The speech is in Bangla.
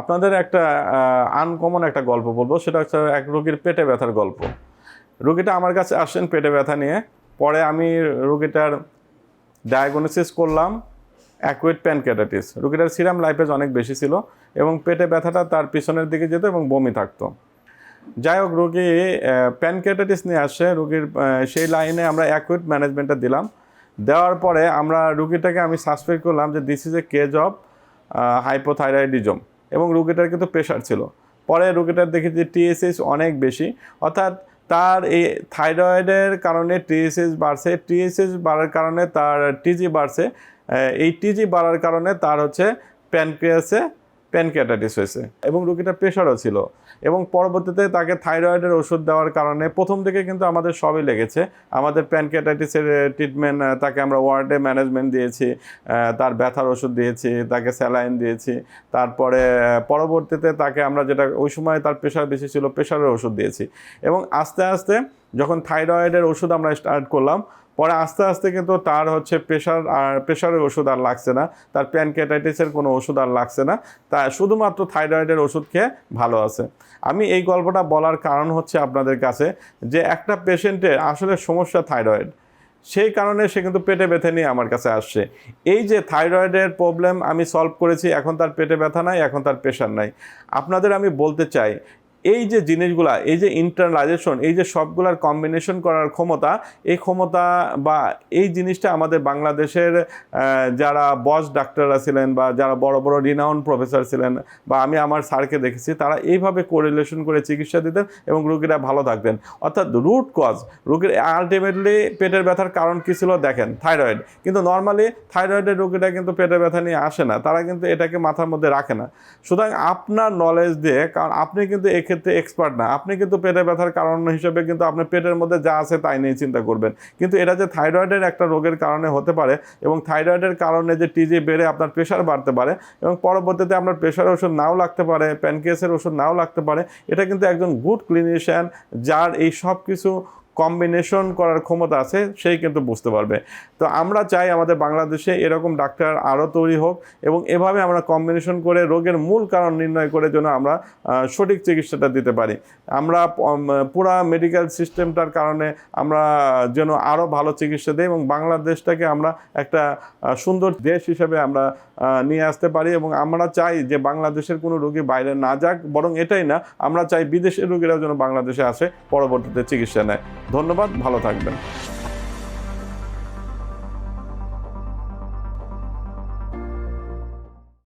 আপনাদের একটা আনকমন একটা গল্প বলব। সেটা হচ্ছে এক রোগীর পেটে ব্যথার গল্প। রোগীটা আমার কাছে আসেন পেটে ব্যথা নিয়ে। পরে আমি রোগীটার ডায়াগনোসিস করলাম অ্যাকুইট প্যানক্যাটাইটিস রোগীটার সিরাম লাইফেজ অনেক বেশি ছিল এবং পেটে ব্যথাটা তার পিছনের দিকে যেত এবং বমি থাকতো। যাই হোক, রোগী প্যানক্যাটাইটিস নিয়ে আসে। রোগীর সেই লাইনে আমরা অ্যাকুইট ম্যানেজমেন্টটা দিলাম। দেওয়ার পরে আমরা রুগীটাকে আমি সাসপেক্ট করলাম যে this is a case of hypothyroidism এবং রুগীটার কিন্তু প্রেশার ছিল। পরে রুগীটার দেখেছি যে টিএসএস অনেক বেশি। অর্থাৎ তার এই থাইরয়েডের কারণে টিএসএস বাড়ছে। টিএসএস বাড়ার কারণে তার টিজি বাড়ছে। এই টিজি বাড়ার কারণে তার হচ্ছে প্যানক্রিয়াসে প্যানক্রিয়াটাইটিস হয়েছে এবং রুগীটার প্রেশারও ছিল এবং পরবর্তীতে তাকে থাইরয়েডের ওষুধ দেওয়ার কারণে প্রথম থেকে কিন্তু আমাদের সবই লেগেছে। আমাদের প্যানক্রিয়াটাইটিসের ট্রিটমেন্ট তাকে আমরা ওয়ার্ডে ম্যানেজমেন্ট দিয়েছি তার ব্যথার ওষুধ দিয়েছি, তাকে স্যালাইন দিয়েছি, তারপরে পরবর্তীতে তাকে আমরা যেটা, ওই সময় তার প্রেশার বেশি ছিল, প্রেশারের ওষুধ দিয়েছি এবং আস্তে আস্তে যখন থাইরয়েডের ওষুধ আমরা স্টার্ট করলাম, পরে আস্তে আস্তে কিন্তু তার হচ্ছে প্রেশার আর প্রেশারের ওষুধ আর লাগছে না। তার প্যানক্যাটাইটিসের কোনো ওষুধ আর লাগছে না। তা শুধুমাত্র থাইরয়েডের ওষুধ খেয়ে ভালো আছে। আমি এই গল্পটা বলার কারণ হচ্ছে আপনাদের কাছে যে একটা পেশেন্টের আসলে সমস্যা থাইরয়েড। সেই কারণে সে কিন্তু পেটে ব্যথা নিয়ে আমার কাছে আসছে। এই যে থাইরয়েডের প্রবলেম আমি সলভ করেছি, এখন তার পেটে ব্যথা নাই, এখন তার প্রেশার নাই। আপনাদের আমি বলতে চাই এই যে জিনিসগুলা, এই যে ইন্টারনালাইজেশন এই যে সবগুলার কম্বিনেশন করার ক্ষমতা, এই ক্ষমতা বা এই জিনিসটা আমাদের বাংলাদেশের যারা বস ডাক্তাররা ছিলেন বা যারা বড় বড় রিনাউন প্রফেসর ছিলেন বা আমি আমার স্যারকে দেখেছি, তারা এইভাবে কোরিলেশন করে চিকিৎসা দিতেন এবং রোগীরা ভালো থাকতেন। অর্থাৎ রুট কজ রোগীর আলটিমেটলি পেটের ব্যথার কারণ কী ছিল দেখেন থাইরয়েড কিন্তু নর্মালি থাইরয়েডের রোগীরা কিন্তু পেটের ব্যথা নিয়ে আসে না, তারা কিন্তু এটাকে মাথার মধ্যে রাখে না। সুতরাং আপনার নলেজ দিয়ে, কারণ আপনি কিন্তু এক্ষেত্রে এক্সপার্ট না। আপনি কিন্তু পেটে ব্যথার কারণ হিসেবে কিন্তু আপনার পেটের মধ্যে যা আছে তাই নিয়ে চিন্তা করবেন। কিন্তু এটা যে থাইরয়েডের একটা রোগের কারণে হতে পারে এবং থাইরয়েডের কারণে যে টিজি বেড়ে আপনার প্রেশার বাড়তে পারে এবং পরবর্তীতে আপনার প্রেশার ওষুধ নাও লাগতে পারে প্যানকেসের ওষুধ নাও লাগতে পারে, এটা কিন্তু একজন গুড ক্লিনিশিয়ান যার এই সব কিছু কম্বিনেশন করার ক্ষমতা আছে, সেই কিন্তু বুঝতে পারবে। তো আমরা চাই আমাদের বাংলাদেশে এরকম ডাক্তার আরও তৈরি হোক এবং এভাবে আমরা কম্বিনেশন করে রোগের মূল কারণ নির্ণয় করে যেন আমরা সঠিক চিকিৎসাটা দিতে পারি। আমরা পুরা মেডিকেল সিস্টেমটার কারণে আমরা যেন আরও ভালো চিকিৎসা দিই এবং বাংলাদেশটাকে আমরা একটা সুন্দর দেশ হিসেবে আমরা নিয়ে আসতে পারি এবং আমরা চাই যে বাংলাদেশের কোনো রোগী বাইরে না যাক, বরং এটাই না, আমরা চাই বিদেশের রোগীরাও যেন বাংলাদেশে আসে, পরবর্তীতে চিকিৎসা নেয়। ধন্যবাদ ভালো থাকবেন।